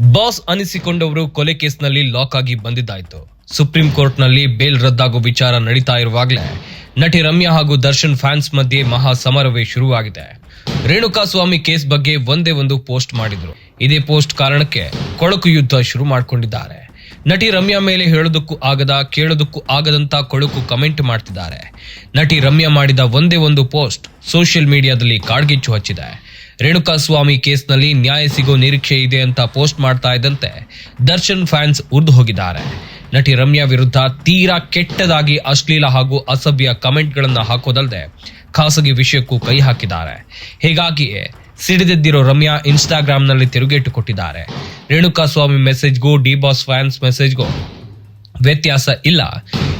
Boss ಅನಿಸಿಕೊಂಡವರು ಕೊಲೆ ಕೇಸ್ನಲ್ಲಿ lock ಆಗಿ ಬಂದಿದ್ದಾಯ್ತು. ಸುಪ್ರೀಂ ಕೋರ್ಟ್ನಲ್ಲಿ ಬೇಲ್ ರದ್ದಾಗೋ ವಿಚಾರ ನಡೀತಾ ಇರುವಾಗಲೇ ನಟಿ ರಮ್ಯಾ ಹಾಗೂ ದರ್ಶನ್ ಫ್ಯಾನ್ಸ್ ಮಧ್ಯೆ ಮಹಾ ಸಮರವೇ ಶುರುವಾಗಿದೆ. ರೇಣುಕಾ ಸ್ವಾಮಿ ಕೇಸ್ ಬಗ್ಗೆ ಒಂದೇ ಒಂದು ಪೋಸ್ಟ್ ಮಾಡಿದ್ರು. ಇದೇ ಪೋಸ್ಟ್ ಕಾರಣಕ್ಕೆ ಕೊಳಕು ಯುದ್ಧ ಶುರು ಮಾಡಿಕೊಂಡಿದ್ದಾರೆ. ನಟಿ ರಮ್ಯಾ ಮೇಲೆ ಹೇಳೋದಕ್ಕೂ ಆಗದ, ಕೇಳೋದಕ್ಕೂ ಆಗದಂತ ಕೊಳಕು ಕಮೆಂಟ್ ಮಾಡ್ತಿದ್ದಾರೆ. ನಟಿ ರಮ್ಯಾ ಮಾಡಿದ ಒಂದೇ ಒಂದು ಪೋಸ್ಟ್ ಸೋಷಿಯಲ್ ಮೀಡಿಯಾದಲ್ಲಿ ಕಾಡ್ಗಿಚ್ಚು ಹಚ್ಚಿದೆ. ರೇಣುಕಾ ಸ್ವಾಮಿ ಕೇಸ್ನಲ್ಲಿ ನ್ಯಾಯ ಸಿಗೋ ನಿರೀಕ್ಷೆ ಇದೆ ಅಂತ ಪೋಸ್ಟ್ ಮಾಡ್ತಾ ಇದ್ದಂತೆ ದರ್ಶನ್ ಫ್ಯಾನ್ಸ್ ಉರ್ದು ಹೋಗಿದ್ದಾರೆ. ನಟಿ ರಮ್ಯಾ ವಿರುದ್ಧ ತೀರಾ ಕೆಟ್ಟದಾಗಿ ಅಶ್ಲೀಲ ಹಾಗೂ ಅಸಭ್ಯ ಕಮೆಂಟ್ಗಳನ್ನು ಹಾಕೋದಲ್ಲದೆ ಖಾಸಗಿ ವಿಷಯಕ್ಕೂ ಕೈ ಹಾಕಿದ್ದಾರೆ. ಹೀಗಾಗಿಯೇ ಸಿಡಿದೆದ್ದಿರೋ ರಮ್ಯಾ ಇನ್ಸ್ಟಾಗ್ರಾಮ್ನಲ್ಲಿ ತಿರುಗೇಟು ಕೊಟ್ಟಿದ್ದಾರೆ. ರೇಣುಕಾಸ್ವಾಮಿ ಮೆಸೇಜ್ಗೂ ಡಿ ಬಾಸ್ ಫ್ಯಾನ್ಸ್ ಮೆಸೇಜ್ಗೂ ವ್ಯತ್ಯಾಸ ಇಲ್ಲ.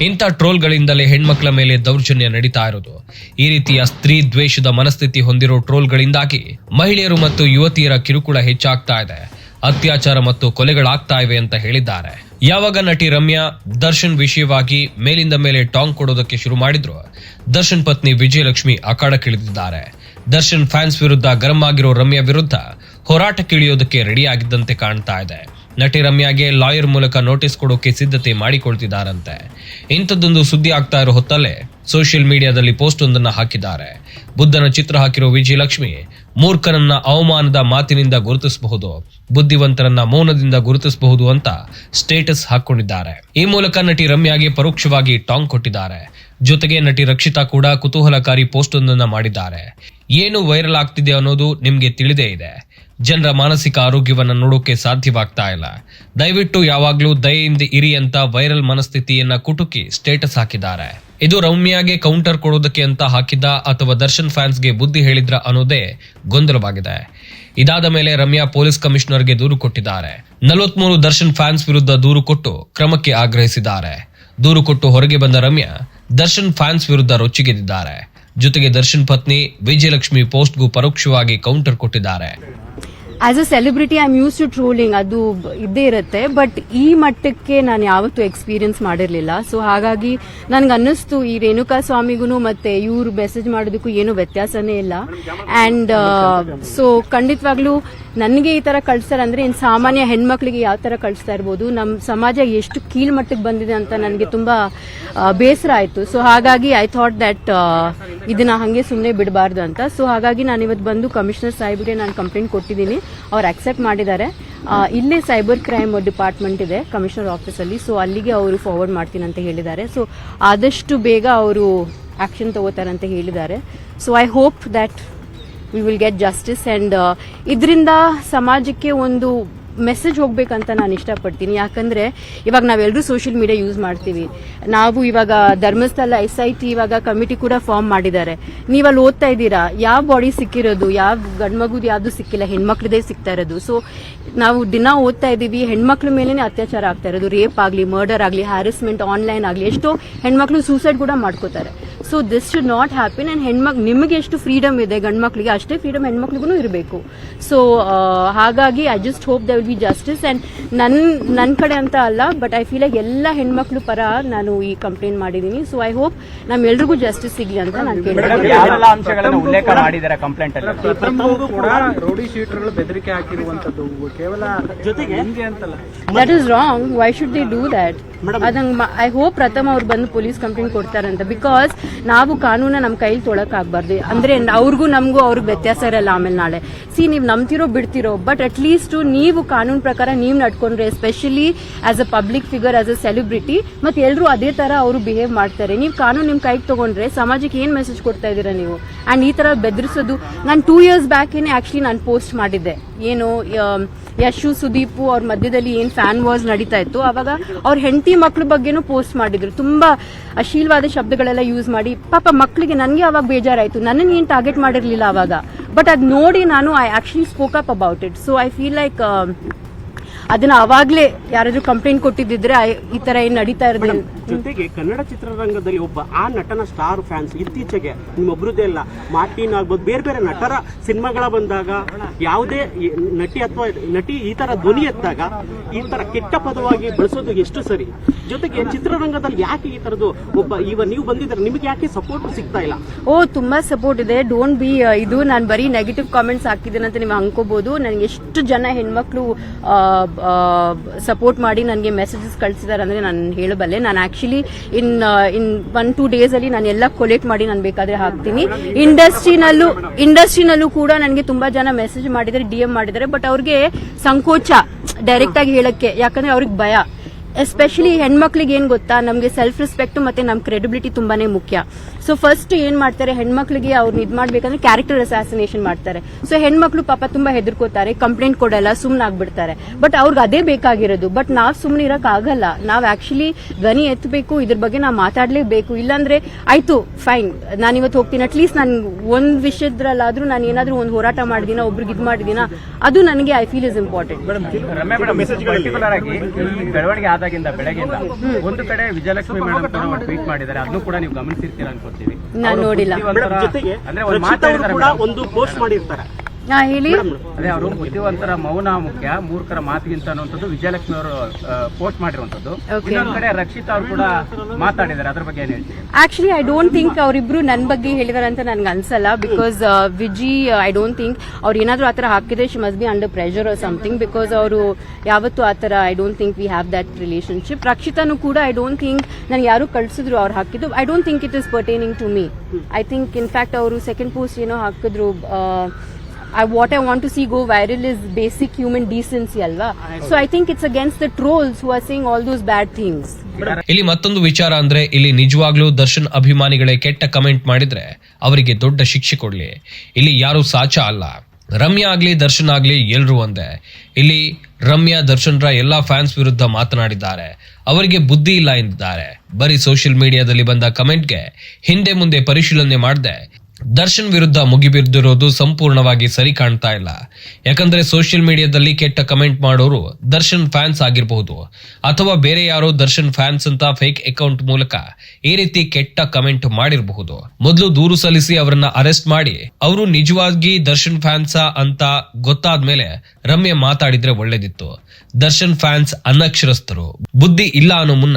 ಇಂಥ ಟ್ರೋಲ್ಗಳಿಂದಲೇ ಹೆಣ್ಮಕ್ಳ ಮೇಲೆ ದೌರ್ಜನ್ಯ ನಡೀತಾ ಇರೋದು. ಈ ರೀತಿಯ ಸ್ತ್ರೀ ದ್ವೇಷದ ಮನಸ್ಥಿತಿ ಹೊಂದಿರೋ ಟ್ರೋಲ್ಗಳಿಂದಾಗಿ ಮಹಿಳೆಯರು ಮತ್ತು ಯುವತಿಯರ ಕಿರುಕುಳ ಹೆಚ್ಚಾಗ್ತಾ ಇದೆ. ಅತ್ಯಾಚಾರ ಮತ್ತು ಕೊಲೆಗಳಾಗ್ತಾ ಇವೆ ಅಂತ ಹೇಳಿದ್ದಾರೆ. ಯಾವಾಗ ನಟಿ ರಮ್ಯಾ ದರ್ಶನ್ ವಿಷಯವಾಗಿ ಮೇಲಿಂದ ಮೇಲೆ ಟಾಂಗ್ ಕೊಡೋದಕ್ಕೆ ಶುರು ಮಾಡಿದ್ರು, ದರ್ಶನ್ ಪತ್ನಿ ವಿಜಯಲಕ್ಷ್ಮಿ ಅಖಾಡಕ್ಕಿಳಿದಿದ್ದಾರೆ. ದರ್ಶನ್ ಫ್ಯಾನ್ಸ್ ವಿರುದ್ಧ ಗರಂ ಆಗಿರೋ ರಮ್ಯಾ ವಿರುದ್ಧ ಹೋರಾಟಕ್ಕಿಳಿಯೋದಕ್ಕೆ ರೆಡಿಯಾಗಿದ್ದಂತೆ ಕಾಣ್ತಾ ಇದೆ. ನಟಿ ರಮ್ಯಾಗೆ ಲಾಯರ್ ಮೂಲಕ ನೋಟಿಸ್ ಕೊಡೋಕೆ ಸಿದ್ಧತೆ ಮಾಡಿಕೊಳ್ತಿದ್ದಾರಂತೆ. ಇಂಥದ್ದೊಂದು ಸುದ್ದಿ ಆಗ್ತಾ ಇರೋ ಹೊತ್ತಲ್ಲೇ ಸೋಷಿಯಲ್ ಮೀಡಿಯಾದಲ್ಲಿ ಪೋಸ್ಟ್ ಒಂದನ್ನು ಹಾಕಿದ್ದಾರೆ. ಬುದ್ಧನ ಚಿತ್ರ ಹಾಕಿರೋ ವಿಜಯಲಕ್ಷ್ಮಿ ಮೂರ್ಖನನ್ನ ಅವಮಾನದ ಮಾತಿನಿಂದ ಗುರುತಿಸಬಹುದು, ಬುದ್ಧಿವಂತರನ್ನ ಮೌನದಿಂದ ಗುರುತಿಸಬಹುದು ಅಂತ ಸ್ಟೇಟಸ್ ಹಾಕೊಂಡಿದ್ದಾರೆ ಈ ಮೂಲಕ ನಟಿ ರಮ್ಯಾಗೆ ಪರೋಕ್ಷವಾಗಿ ಟಾಂಗ್ ಕೊಟ್ಟಿದ್ದಾರೆ. ಜೊತೆಗೆ ನಟಿ ರಕ್ಷಿತಾ ಕೂಡ ಕುತೂಹಲಕಾರಿ ಪೋಸ್ಟ್ ಒಂದನ್ನ ಮಾಡಿದ್ದಾರೆ. ಏನು ವೈರಲ್ ಆಗ್ತಿದೆ ಅನ್ನೋದು ನಿಮ್ಗೆ ತಿಳಿದೇ ಇದೆ. ಜನರ ಮಾನಸಿಕ ಆರೋಗ್ಯವನ್ನು ನೋಡೋಕೆ ಸಾಧ್ಯವಾಗ್ತಾ ಇಲ್ಲ. ದಯವಿಟ್ಟು ಯಾವಾಗ್ಲೂ ದಯೆಯಿಂದ ಇರಿ ಅಂತ ವೈರಲ್ ಮನಸ್ಥಿತಿಯನ್ನ ಕುಟುಕಿ ಸ್ಟೇಟಸ್ ಹಾಕಿದ್ದಾರೆ. ಇದು ರೌಮ್ಯಾಗೆ ಕೌಂಟರ್ ಕೊಡೋದಕ್ಕೆ ಅಂತ ಹಾಕಿದ್ದ ಅಥವಾ ದರ್ಶನ್ ಫ್ಯಾನ್ಸ್ಗೆ ಬುದ್ಧಿ ಹೇಳಿದ್ರ ಅನ್ನೋದೇ ಗೊಂದಲವಾಗಿದೆ. ಇದಾದ ಮೇಲೆ ರಮ್ಯಾ ಪೊಲೀಸ್ ಕಮಿಷನರ್ಗೆ ದೂರು ಕೊಟ್ಟಿದ್ದಾರೆ. ನಲವತ್ಮೂರು ದರ್ಶನ್ ಫ್ಯಾನ್ಸ್ ವಿರುದ್ಧ ದೂರು ಕೊಟ್ಟು ಕ್ರಮಕ್ಕೆ ಆಗ್ರಹಿಸಿದ್ದಾರೆ. ದೂರು ಕೊಟ್ಟು ಹೊರಗೆ ಬಂದ ರಮ್ಯಾ ದರ್ಶನ್ ಫ್ಯಾನ್ಸ್ ವಿರುದ್ಧ ರೊಚ್ಚಿಗೆದಿದ್ದಾರೆ ಜೊತೆಗೆ ದರ್ಶನ್ ಪತ್ನಿ ವಿಜಯಲಕ್ಷ್ಮಿ ಪೋಸ್ಟ್ಗೂ ಪರೋಕ್ಷವಾಗಿ ಕೌಂಟರ್ ಕೊಟ್ಟಿದ್ದಾರೆ. As a celebrity I am used to trolling ಅದು ಇದ್ದೇ ಇರುತ್ತೆ. ಬಟ್ ಈ ಮಟ್ಟಕ್ಕೆ ನಾನು ಯಾವತ್ತೂ ಎಕ್ಸ್ಪೀರಿಯನ್ಸ್ ಮಾಡಿರಲಿಲ್ಲ. ಸೊ ಹಾಗಾಗಿ ನನಗೆ ಅನ್ನಿಸ್ತು ಈ ರೇಣುಕಾ ಸ್ವಾಮಿಗೂ ಮತ್ತೆ ಇವರು ಮೆಸೇಜ್ ಮಾಡೋದಕ್ಕೂ ಏನು ವ್ಯತ್ಯಾಸನೇ ಇಲ್ಲ. ಆ್ಯಂಡ್ ಸೊ ಖಂಡಿತವಾಗ್ಲೂ ನನಗೆ ಈ ಥರ ಕಳಿಸ್ತಾರೆ ಅಂದರೆ ಇನ್ನು ಸಾಮಾನ್ಯ ಹೆಣ್ಮಕ್ಳಿಗೆ ಯಾವ ಥರ ಕಳಿಸ್ತಾ ಇರ್ಬೋದು. ನಮ್ಮ ಸಮಾಜ ಎಷ್ಟು ಕೀಳ್ಮಟ್ಟಕ್ಕೆ ಬಂದಿದೆ ಅಂತ ನನಗೆ ತುಂಬ ಬೇಸರ ಆಯಿತು. ಸೊ ಹಾಗಾಗಿ ಐ ಥಾಟ್ ದಟ್ ಇದನ್ನ ಹಂಗೆ ಸುಮ್ಮನೆ ಬಿಡಬಾರ್ದು ಅಂತ. ಸೊ ಹಾಗಾಗಿ ನಾನು ಇವತ್ತು ಬಂದು ಕಮಿಷನರ್ ಸಾಹೇಬ್ಗೆ ನಾನು ಕಂಪ್ಲೇಂಟ್ ಕೊಟ್ಟಿದ್ದೀನಿ. ಅವ್ರು ಅಕ್ಸೆಪ್ಟ್ ಮಾಡಿದ್ದಾರೆ. ಇಲ್ಲೇ ಸೈಬರ್ ಕ್ರೈಮ್ ಡಿಪಾರ್ಟ್ಮೆಂಟ್ ಇದೆ ಕಮಿಷನರ್ ಆಫೀಸಲ್ಲಿ ಸೊ ಅಲ್ಲಿಗೆ ಅವರು ಫಾರ್ವರ್ಡ್ ಮಾಡ್ತೀನಿ ಅಂತ ಹೇಳಿದ್ದಾರೆ. ಸೊ ಆದಷ್ಟು ಬೇಗ ಅವರು ಆಕ್ಷನ್ ತಗೋತಾರೆ ಅಂತ ಹೇಳಿದ್ದಾರೆ. So I hope that we will get justice and ಇದರಿಂದ ಸಮಾಜಕ್ಕೆ ಒಂದು ಮೆಸೇಜ್ ಹೋಗ್ಬೇಕಂತ ನಾನು ಇಷ್ಟಪಡ್ತೀನಿ. ಯಾಕಂದ್ರೆ ಇವಾಗ ನಾವೆಲ್ಲರೂ ಸೋಷಿಯಲ್ ಮೀಡಿಯಾ ಯೂಸ್ ಮಾಡ್ತೀವಿ. ನಾವು ಇವಾಗ ಧರ್ಮಸ್ಥಳ ಎಸ್ ಐ ಟಿ ಇವಾಗ ಕಮಿಟಿ ಕೂಡ ಫಾರ್ಮ್ ಮಾಡಿದ್ದಾರೆ. ನೀವು ಅಲ್ಲಿ ಓದ್ತಾ ಇದ್ದೀರಾ? ಯಾವ ಬಾಡಿ ಸಿಕ್ಕಿರೋದು? ಯಾವ ಗಂಡ್ಮಗುದು ಯಾವ್ದು ಸಿಕ್ಕಿಲ್ಲ? ಹೆಣ್ಮಕ್ಳದೇ ಸಿಗ್ತಾ ಇರೋದು. ಸೊ ನಾವು ದಿನ ಓದ್ತಾ ಇದ್ದೀವಿ. ಹೆಣ್ಮಕ್ಳ ಮೇಲೇನೆ ಅತ್ಯಾಚಾರ ಆಗ್ತಾ ಇರೋದು. ರೇಪ್ ಆಗಲಿ ಮರ್ಡರ್ ಆಗಲಿ ಹ್ಯಾರಸ್ಮೆಂಟ್ ಆನ್ಲೈನ್ ಆಗಲಿ, ಎಷ್ಟೋ ಹೆಣ್ಮಕ್ಳು ಸೂಸೈಡ್ ಕೂಡ ಮಾಡ್ಕೋತಾರೆ. So this should not happen and ಹೆಣ್ಮಕ್ ನಿಮಗೆ ಎಷ್ಟು ಫ್ರೀಡಮ್ ಇದೆ ಗಂಡು ಮಕ್ಳಿಗೆ ಅಷ್ಟೇ ಫ್ರೀಡಮ್ ಹೆಣ್ಮಕ್ಳಿಗೂ ಇರಬೇಕು. ಸೊ ಹಾಗಾಗಿ I just hope they will be justice and ನನ್ನ ನನ್ನ ಕಡೆ ಅಂತ ಅಲ್ಲ ಬಟ್ ಐ ಫೀಲ್ ಆಗಿ ಎಲ್ಲ ಹೆಣ್ಮಕ್ಳು ಪರ ನಾನು ಈ ಕಂಪ್ಲೇಂಟ್ ಮಾಡಿದ್ದೀನಿ. ಸೊ ಐ ಹೋಪ್ ನಮ್ಮೆಲ್ರಿಗೂ ಜಸ್ಟಿಸ್ ಸಿಗಲಿ ಅಂತ ನಾನು ಕೇಳಿದ್ದೀನಿ ಉಲ್ಲೇಖ ಮಾಡಿದ್ದಾರೆ ಕಂಪ್ಲೇಂಟ್ ರೌಡಿ ಶೀಟರ್ಗಳು ಬೆದರಿಕೆ ಹಾಕಿರುವಂತದ್ದು. ಕೇವಲ ಜೊತೆಗೆ that is wrong why should they do that ಅದಂಗ I hope ಪ್ರಥಮ ಅವ್ರು ಬಂದು ಪೊಲೀಸ್ ಕಂಪ್ಲೇಂಟ್ ಕೊಡ್ತಾರಂತ. ಬಿಕಾಸ್ ನಾವು ಕಾನೂನ ನಮ್ಮ ಕೈಲಿ ತೊಳಕ್ ಆಗ್ಬಾರ್ದು. ಅಂದ್ರೆ ಅವ್ರಿಗೂ ನಮಗೂ ಅವ್ರಿಗೆ ವ್ಯತ್ಯಾಸ ಇರಲ್ಲ ಆಮೇಲೆ ನಾಳೆ. ಸಿ ನೀವು ನಂಬ್ತಿರೋ ಬಿಡ್ತಿರೋ ಬಟ್ ಅಟ್ ಲೀಸ್ಟ್ ನೀವು ಕಾನೂನು ಪ್ರಕಾರ ನೀವು ನಡ್ಕೊಂಡ್ರೆ especially as a public figure as a celebrity ಮತ್ತೆ ಎಲ್ಲರೂ ಅದೇ ತರ ಅವರು ಬಿಹೇವ್ ಮಾಡ್ತಾರೆ. ನೀವು ಕಾನೂನು ನಿಮ್ ಕೈಗೆ ತಗೊಂಡ್ರೆ ಸಮಾಜಕ್ಕೆ ಏನ್ ಮೆಸೇಜ್ ಕೊಡ್ತಾ ಇದ್ದೀರಾ ನೀವು? ಅಂಡ್ ಈ ತರ ಬೆದರಿಸೋದು, ನಾನು ಟೂ ಇಯರ್ಸ್ ಬ್ಯಾಕ್ ಏನೇ ಆಕ್ಚುಲಿ ನಾನು ಪೋಸ್ಟ್ ಮಾಡಿದ್ದೆ. ಏನು ಯಶು, ಸುದೀಪು ಅವ್ರ ಮಧ್ಯದಲ್ಲಿ ಏನ್ ಫ್ಯಾನ್ ವಾರ್ಸ್ ನಡೀತಾ ಇತ್ತು. ಅವಾಗ ಅವ್ರ ಹೆಂಡತಿ ಮಕ್ಳ ಬಗ್ಗೆನೂ ಪೋಸ್ಟ್ ಮಾಡಿದ್ರು. ತುಂಬಾ ಅಶೀಲವಾದ ಶಬ್ದಗಳೆಲ್ಲ ಯೂಸ್ ಮಾಡಿ, ಪಾಪ ಮಕ್ಕಳಿಗೆ ನನಗೆ ಅವಾಗ ಬೇಜಾರಾಯ್ತು. ನನ್ನನ್ನು ಏನ್ ಟಾರ್ಗೆಟ್ ಮಾಡಿರ್ಲಿಲ್ಲ ಅವಾಗ. ಬಟ್ ಅದ್ ನೋಡಿ ನಾನು I actually spoke up about it so I feel like ಅದನ್ನ ಅವಾಗ್ಲೇ ಯಾರಾದ್ರೂ ಕಂಪ್ಲೇಂಟ್ ಕೊಟ್ಟಿದ್ರೆ ಈ ತರ ಏನ್ ನಡೀತಾ ಇರೋದು ಜೊತೆಗೆ ಕನ್ನಡ ಚಿತ್ರರಂಗದಲ್ಲಿ ಒಬ್ಬ ಆ ನಟನ ಸ್ಟಾರ್ ಫ್ಯಾನ್ಸ್ ಇತ್ತೀಚೆಗೆ ನಿಮ್ಮೊಬ್ರದ್ದೇ ಇಲ್ಲ ಮಾರ್ಟಿನ್ ಆಗ್ಬೋದು ಬೇರೆ ಬೇರೆ ನಟರ ಸಿನಿಮಾಗಳ ಬಂದಾಗ ಯಾವುದೇ ನಟಿ ಅಥವಾ ನಟಿ ಈ ತರ ಧ್ವನಿ ಎತ್ತಾಗ ಈ ತರ ಕೆಟ್ಟ ಪದವಾಗಿ ಬಳಸೋದು ಎಷ್ಟು ಸರಿ? ಜೊತೆಗೆ ಚಿತ್ರರಂಗದಲ್ಲಿ ಯಾಕೆ ಈ ತರದ್ದು ಒಬ್ಬ ಇವ ನೀವು ಬಂದಿದ್ರೆ ನಿಮಗೆ ಯಾಕೆ ಸಪೋರ್ಟ್ ಸಿಗ್ತಾ ಇಲ್ಲ? ಓ ತುಂಬಾ ಸಪೋರ್ಟ್ ಇದೆ. ಡೋಂಟ್ ಬಿ ಇದು ನಾನು ಬರೀ ನೆಗೆಟಿವ್ ಕಾಮೆಂಟ್ಸ್ ಹಾಕಿದ್ದೀನಿ ಅಂತ ನೀವು ಅನ್ಕೋಬಹುದು ನನಗೆ ಎಷ್ಟು ಜನ ಹೆಣ್ಮಕ್ಳು ಸಪೋರ್ಟ್ ಮಾಡಿ ನನಗೆ ಮೆಸೇಜಸ್ ಕಳಿಸಿದಾರೆ ಅಂದರೆ ನಾನು ಹೇಳಬಲ್ಲೆ. ನಾನು actually in in one two ಡೇಸಲ್ಲಿ ನಾನು ಎಲ್ಲ ಕೊಲೆಕ್ಟ್ ಮಾಡಿ ನಾನು ಬೇಕಾದರೆ ಹಾಕ್ತೀನಿ. ಇಂಡಸ್ಟ್ರಿನಲ್ಲೂ ಇಂಡಸ್ಟ್ರಿನಲ್ಲೂ ಕೂಡ ನನಗೆ ತುಂಬ ಜನ ಮೆಸೇಜ್ ಮಾಡಿದ್ದಾರೆ ಡಿ ಮಾಡಿದ್ದಾರೆ ಬಟ್ ಅವ್ರಿಗೆ ಸಂಕೋಚ ಡೈರೆಕ್ಟಾಗಿ ಹೇಳೋಕ್ಕೆ. ಯಾಕಂದ್ರೆ ಅವ್ರಿಗೆ ಭಯ. ಎಸ್ಪೆಷಲಿ ಹೆಣ್ಮಕ್ಳಿಗೆ ಏನ್ ಗೊತ್ತಾ? ನಮಗೆ ಸೆಲ್ಫ್ ರೆಸ್ಪೆಕ್ಟ್ ಮತ್ತೆ ನಮ್ ಕ್ರೆಡಿಬಿಲಿಟಿ ತುಂಬಾನೇ ಮುಖ್ಯ. ಸೊ ಫಸ್ಟ್ ಏನ್ ಮಾಡ್ತಾರೆ? ಹೆಣ್ಮಕ್ಳಿಗೆ ಅವ್ರನ್ನ ಇದ್ ಮಾಡ್ಬೇಕಂದ್ರೆ ಕ್ಯಾರೆಕ್ಟರ್ ಅಸಾಸಿನೇಷನ್ ಮಾಡ್ತಾರೆ. ಸೊ ಹೆಣ್ಮಕ್ಳು ಪಾಪ ತುಂಬಾ ಹೆದರ್ಕೋತಾರೆ ಕಂಪ್ಲೇಂಟ್ ಕೊಡಲ್ಲ ಸುಮ್ನ ಆಗ್ಬಿಡ್ತಾರೆ. ಬಟ್ ಅವ್ರಿಗೆ ಅದೇ ಬೇಕಾಗಿರೋದು. ಬಟ್ ನಾವ್ ಸುಮ್ನೆ ಇರಕ್ ಆಗಲ್ಲ. ನಾವ್ ಆಕ್ಚುಲಿ ಧ್ವನಿ ಎತ್ತಬೇಕು ಇದ್ರ ಬಗ್ಗೆ ನಾವು ಮಾತಾಡ್ಲೇಬೇಕು. ಇಲ್ಲಾಂದ್ರೆ ಆಯ್ತು ಫೈನ್ ನಾನು ಇವತ್ತು ಹೋಗ್ತೀನಿ. ಅಟ್ಲೀಸ್ಟ್ ನಾನು ಒಂದ್ ವಿಷಯದ್ರಲ್ಲಾದ್ರೂ ನಾನು ಏನಾದ್ರೂ ಒಂದು ಹೋರಾಟ ಮಾಡಿದಿನ ಒಬ್ರಿಗೆ ಇದು ಮಾಡಿದಿನ ಅದು ನನಗೆ ಐ ಫೀಲ್ ಇಸ್ ಇಂಪಾರ್ಟೆಂಟ್ ಬೆಳವಣಿಗೆ ಮೇಡಮ್ ಈ ಬೆಳಗ್ಗೆಯಿಂದ ಒಂದು ಕಡೆ ವಿಜಯಲಕ್ಷ್ಮಿ ಮೇಡಮ್ ಕೂಡ ಟ್ವೀಟ್ ಮಾಡಿದ್ದಾರೆ. ಅದನ್ನು ಕೂಡ ನೀವು ಗಮನಿಸಿರ್ತೀರ ಅನ್ಕೋತೀವಿ ನಾನ್ ನೋಡಿಲ್ಲ. ಅಂದ್ರೆ ಒಂದು ಮಾತಾಡಿದ್ದಾರೆ ಕೂಡ ಒಂದು ಪೋಸ್ಟ್ ಮಾಡಿರ್ತಾರೆ. ಹೇಳಿ. ಅದೇ ಅವರು ಬುದ್ಧಿವಂತರ ಮೌನ ಮುಖ್ಯ ಮೂರ್ಖರ ಮಾತಿಗಿಂತ ಅನ್ನುವಂಥದ್ದು ವಿಜಯಲಕ್ಷ್ಮಿ ಅವರು ಪೋಸ್ಟ್ ಮಾಡಿರುವಂತದ್ದು ಇನ್ನೊಂದು ಕಡೆ ರಕ್ಷಿತ್ ಅವರು ಕೂಡ ಮಾತಾಡಿದ್ದಾರೆ. ಅದ್ರ ಬಗ್ಗೆ ಏನ್ ಹೇಳ್ತೀವಿ ಆಕ್ಚುಲಿ ಐ ಡೋಂಟ್ ಥಿಂಕ್ ಅವರಿಬ್ರು ನನ್ನ ಬಗ್ಗೆ ಹೇಳಿದಾರೆ ಅಂತ ನನ್ಗೆ ಅನ್ಸಲ್ಲ because Viji I don't think ಅವ್ರು ಏನಾದ್ರೂ ಆತರ ಹಾಕಿದ್ರೆ she must be under pressure or something because ಅವರು ಯಾವತ್ತು ಆತರ I don't think we have that relationship ರಕ್ಷಿತಾನು ಕೂಡ ಐ ಡೋಂಟ್ ಥಿಂಕ್ ನನಗೆ ಯಾರು ಕಳ್ಸಿದ್ರು ಅವ್ರು ಹಾಕಿದ್ದು. I don't think it is pertaining to me I think in fact ಅವರು ಸೆಕೆಂಡ್ ಪೋಸ್ಟ್ ಏನೋ ಹಾಕಿದ್ರು I what I want to see go viral is basic human decency ಅಲ್ವಾ so I think it's against the trolls who are saying all those bad things ಇಲ್ಲಿ ಮತ್ತೊಂದು ವಿಚಾರ ಅಂದ್ರೆ, ಇಲ್ಲಿ ನಿಜವಾಗ್ಲೂ ದರ್ಶನ್ ಅಭಿಮಾನಿಗಳೇ ಕೆಟ್ಟ ಕಮೆಂಟ್ ಮಾಡಿದ್ರೆ ಅವರಿಗೆ ದೊಡ್ಡ ಶಿಕ್ಷೆ ಕೊಡ್ಲಿ. ಇಲ್ಲಿ ಯಾರು ಸಾಚ ಅಲ್ಲ. ರಮ್ಯಾ ಆಗ್ಲಿ, ದರ್ಶನ್ ಆಗ್ಲಿ ಎಲ್ರು ಒಂದೇ. ಇಲ್ಲಿ ರಮ್ಯಾ ದರ್ಶನ್ರ ಎಲ್ಲಾ ಫ್ಯಾನ್ಸ್ ವಿರುದ್ಧ ಮಾತನಾಡಿದ್ದಾರೆ. ಅವರಿಗೆ ಬುದ್ಧಿ ಇಲ್ಲ ಎಂದಿದ್ದಾರೆ. ಬರೀ ಸೋಷಿಯಲ್ ಮೀಡಿಯಾದಲ್ಲಿ ಬಂದ ಕಮೆಂಟ್ಗೆ ಹಿಂದೆ ಮುಂದೆ ಪರಿಶೀಲನೆ ಮಾಡದೆ ದರ್ಶನ್ ವಿರುದ್ಧ ಮುಗಿಬಿದ್ದಿರೋದು ಸಂಪೂರ್ಣವಾಗಿ ಸರಿ ಕಾಣ್ತಾ ಇಲ್ಲ. ಯಾಕಂದ್ರೆ ಸೋಷಿಯಲ್ ಮೀಡಿಯಾದಲ್ಲಿ ಕೆಟ್ಟ ಕಮೆಂಟ್ ಮಾಡೋರು ದರ್ಶನ್ ಫ್ಯಾನ್ಸ್ ಆಗಿರಬಹುದು. ಅಥವಾ ಬೇರೆ ಯಾರೋ ದರ್ಶನ್ ಫ್ಯಾನ್ಸ್ ಅಂತ ಫೇಕ್ ಅಕೌಂಟ್ ಮೂಲಕ ಈ ರೀತಿ ಕೆಟ್ಟ ಕಮೆಂಟ್ ಮಾಡಿರಬಹುದು. ಮೊದಲು ದೂರು ಸಲ್ಲಿಸಿ ಅವರನ್ನ ಅರೆಸ್ಟ್ ಮಾಡಿ ಅವರು ನಿಜವಾಗಿ ದರ್ಶನ್ ಫ್ಯಾನ್ಸ್ ಅಂತ ಗೊತ್ತಾದ ಮೇಲೆ ರಮ್ಯ ಮಾತಾಡಿದ್ರೆ ಒಳ್ಳೇದಿತ್ತು. ದರ್ಶನ್ ಫ್ಯಾನ್ಸ್ ಅನಕ್ಷರಸ್ಥರು. ಬುದ್ಧಿ ಇಲ್ಲ ಅನ್ನೋ ಮುನ್ನ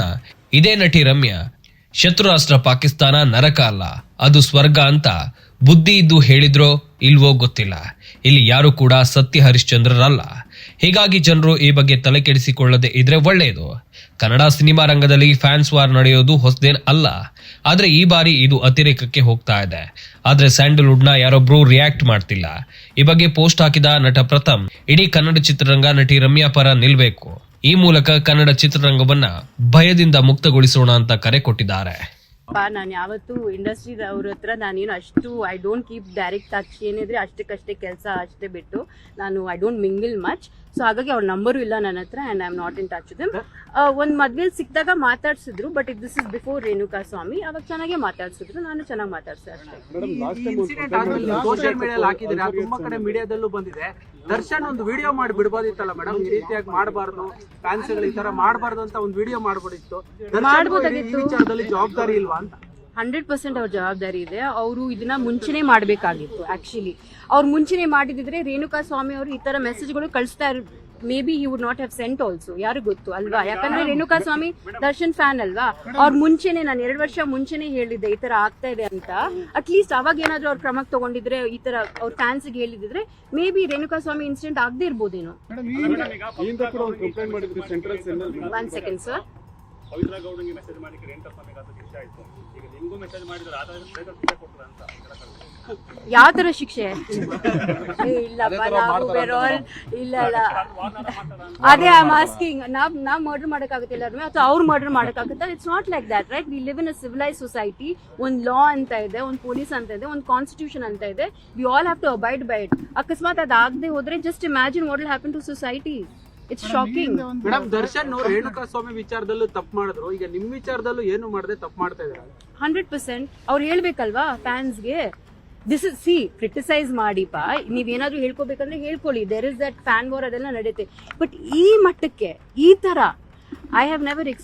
ಇದೇ ನಟಿ ರಮ್ಯಾ ಶತ್ರು ರಾಷ್ಟ್ರ ಪಾಕಿಸ್ತಾನ ನರಕ ಅಲ್ಲ. ಅದು ಸ್ವರ್ಗ ಅಂತ ಬುದ್ಧಿ ಇದ್ದು ಹೇಳಿದ್ರೋ ಇಲ್ವೋ ಗೊತ್ತಿಲ್ಲ. ಇಲ್ಲಿ ಯಾರು ಕೂಡ ಸತ್ಯ ಹರಿಶ್ಚಂದ್ರರಲ್ಲ. ಹೀಗಾಗಿ ಜನರು ಈ ಬಗ್ಗೆ ತಲೆ ಕೆಡಿಸಿಕೊಳ್ಳದೆ ಇದ್ರೆ ಒಳ್ಳೆಯದು ಕನ್ನಡ ಸಿನಿಮಾ ರಂಗದಲ್ಲಿ ಫ್ಯಾನ್ಸ್ ವಾರ್ ನಡೆಯೋದು ಹೊಸದೇನ್ ಅಲ್ಲ. ಆದ್ರೆ ಈ ಬಾರಿ ಇದು ಅತಿರೇಕಕ್ಕೆ ಹೋಗ್ತಾ ಇದೆ. ಆದ್ರೆ ಸ್ಯಾಂಡಲ್ವುಡ್ನ ಯಾರೊಬ್ರು ರಿಯಾಕ್ಟ್ ಮಾಡ್ತಿಲ್ಲ. ಈ ಬಗ್ಗೆ ಪೋಸ್ಟ್ ಹಾಕಿದ ನಟ ಪ್ರಥಮ್, ಇಡೀ ಕನ್ನಡ ಚಿತ್ರರಂಗ ನಟಿ ರಮ್ಯಾ ಪರ ನಿಲ್ಬೇಕು. ಈ ಮೂಲಕ ಕನ್ನಡ ಚಿತ್ರರಂಗವನ್ನ ಭಯದಿಂದ ಮುಕ್ತಗೊಳಿಸೋಣ ಅಂತ ಕರೆ ಕೊಟ್ಟಿದ್ದಾರೆ. ನಾನು ಯಾವತ್ತು ಇಂಡಸ್ಟ್ರಿ ಅವ್ರ ಹತ್ರ ನಾನೇನು ಅಷ್ಟು I don't keep direct touch ಏನಿದ್ರೆ ಅಷ್ಟಕ್ಕಷ್ಟೇ ಕೆಲಸ ಅಷ್ಟೇ ಬಿಟ್ಟು ನಾನು I don't mingle much so ಹಾಗಾಗಿ ಅವ್ರ ನಂಬರು ಇಲ್ಲ ನನ್ನ ಹತ್ರ and I am not in touch them ಒಂದು ಮದ್ವೆಲಿ ಸಿಕ್ಕಿದಾಗ ಮಾತಾಡ್ಸಿದ್ರು but this is before Renuka Swamy ಅವಾಗ ಚೆನ್ನಾಗೇ ಮಾತಾಡ್ಸಿದ್ರು. ನಾನು ಚೆನ್ನಾಗಿ ಮಾತಾಡ್ಸಿದೆ ಅಷ್ಟೇ. ಇನ್ಸಿಡೆಂಟ್ ಆದ್ಮೇಲೆ ಸೋಷಿಯಲ್ ಮೀಡಿಯಲ್ಲಿ ಹಾಕಿದ್ರೆ ತುಂಬಾ ಕಡೆ ಮೀಡಿಯಾದಲ್ಲೂ ಬಂದಿದೆ. ದರ್ಶನ್ ಒಂದು ವಿಡಿಯೋ ಮಾಡಿ ಬಿಡಬಹುದಿತ್ತಲ್ಲ ಮೇಡಮ್ ಈ ರೀತಿಯಾಗಿ ಮಾಡಬಾರ್ದು ಫ್ಯಾನ್ಸ್ ಈ ತರ ಮಾಡಬಾರ್ದು ಅಂತ ಒಂದು ವಿಡಿಯೋ ಮಾಡ್ಬಿಡಿತ್ತು ದರ್ಶನ್ ಈ ವಿಚಾರದಲ್ಲಿ ಜವಾಬ್ದಾರಿ ಇಲ್ವಾ ಅಂತ? ಹಂಡ್ರೆಡ್ ಪರ್ಸೆಂಟ್ ಅವ್ರ ಜವಾಬ್ದಾರಿ ಇದೆ. ಅವರು ಇದನ್ನ ಮುಂಚೆನೆ ಮಾಡಬೇಕಾಗಿತ್ತು ಆಕ್ಚುಲಿ ಅವ್ರು ಮುಂಚೆನೆ ಮಾಡಿದಿದ್ರೆ ರೇಣುಕಾ ಸ್ವಾಮಿ ಅವರು ಈ ತರ ಮೆಸೇಜ್ಗಳು ಕಳಿಸ್ತಾ ಇರ್ maybe you would not have sent also ಯಾರು ಗೊತ್ತು ಅಲ್ವಾ? ಯಾಕಂದ್ರೆ ರೇಣುಕಾ ಸ್ವಾಮಿ ದರ್ಶನ್ ಫ್ಯಾನ್ ಅಲ್ವಾ? ಅವ್ರ ಮುಂಚೆನೆ ನಾನು ಎರಡು ವರ್ಷ ಮುಂಚೆನೆ ಹೇಳಿದ್ದೆ ಈ ತರ ಆಗ್ತಾ ಇದೆ ಅಂತ. ಅಟ್ಲೀಸ್ಟ್ ಅವಾಗ ಏನಾದ್ರೂ ಅವ್ರ ಕ್ರಮಕ್ಕೆ ತಗೊಂಡಿದ್ರೆ ಈ ತರ ಅವ್ರ ಫ್ಯಾನ್ಸ್ಗೆ ಹೇಳಿದಿದ್ರೆ ಮೇ ಬಿ ರೇಣುಕಾ ಸ್ವಾಮಿ ಇನ್ಸಿಡೆಂಟ್ ಆಗದೆ ಇರ್ಬೋದೇನೋ ಒನ್ ಸೆಕೆಂಡ್ ಸರ್ ಯಾವ ತರ ಶಿಕ್ಷೆ? ಏ, ಇಲ್ಲಪ್ಪ ನಾವು ಯಾವ ಇಲ್ಲ ಶಿಕ್ಷೆ ಅದೇ ಐ ಆಸ್ಕಿಂಗ್ ನಾವ್. ನಾವ್ ಮರ್ಡರ್ ಮಾಡಕ್ಕಾಗುತ್ತೆ ಎಲ್ಲರೂ ಅಥವಾ ಅವ್ರು murder ಮಾಡಕ್ಕಾಗುತ್ತೆ. It's not like that right we live in a civilise society ಒಂದ್ ಲಾ ಅಂತ ಇದೆ ಒಂದ್ ಪೊಲೀಸ್ ಅಂತ ಇದೆ ಒಂದ್ ಕಾನ್ಸ್ಟಿಟ್ಯೂಷನ್ ಅಂತ ಇದೆ. We all have to abide by it ಅಕಸ್ಮಾತ್ ಅದಾಗದೆ ಹೋದ್ರೆ just imagine what will happen to society it's shocking madam Darshan Renuka Swamy ವಿಚಾರದಲ್ಲೂ ತಪ್ಪು ಮಾಡಿದ್ರು. ಈಗ ನಿಮ್ ವಿಚಾರದಲ್ಲೂ ಏನು ಮಾಡದೆ ತಪ್ಪು ಮಾಡ್ತಾ ಇದ್ದಾರೆ ಹಂಡ್ರೆಡ್ ಪರ್ಸೆಂಟ್ ಅವ್ರು ಹೇಳ್ಬೇಕಲ್ವಾ ಫ್ಯಾನ್ಸ್ಗೆ ದಿಸ್ ಇಸ್ ಸಿ ಕ್ರಿಟಿಸೈಸ್ ಮಾಡಿಪ ನೀವೇನಾದ್ರೂ ಹೇಳ್ಕೋಬೇಕಂದ್ರೆ ಹೇಳ್ಕೊಳ್ಳಿ. There is that fan war ಅದೆಲ್ಲ ನಡೆಯುತ್ತೆ. ಬಟ್ ಈ ಮಟ್ಟಕ್ಕೆ ಈ ತರ ಐ ಹ್ಯಾವ್ ನೆವರ್ ಎಕ್ಸ್ಪೀರಿಯನ್ಸ್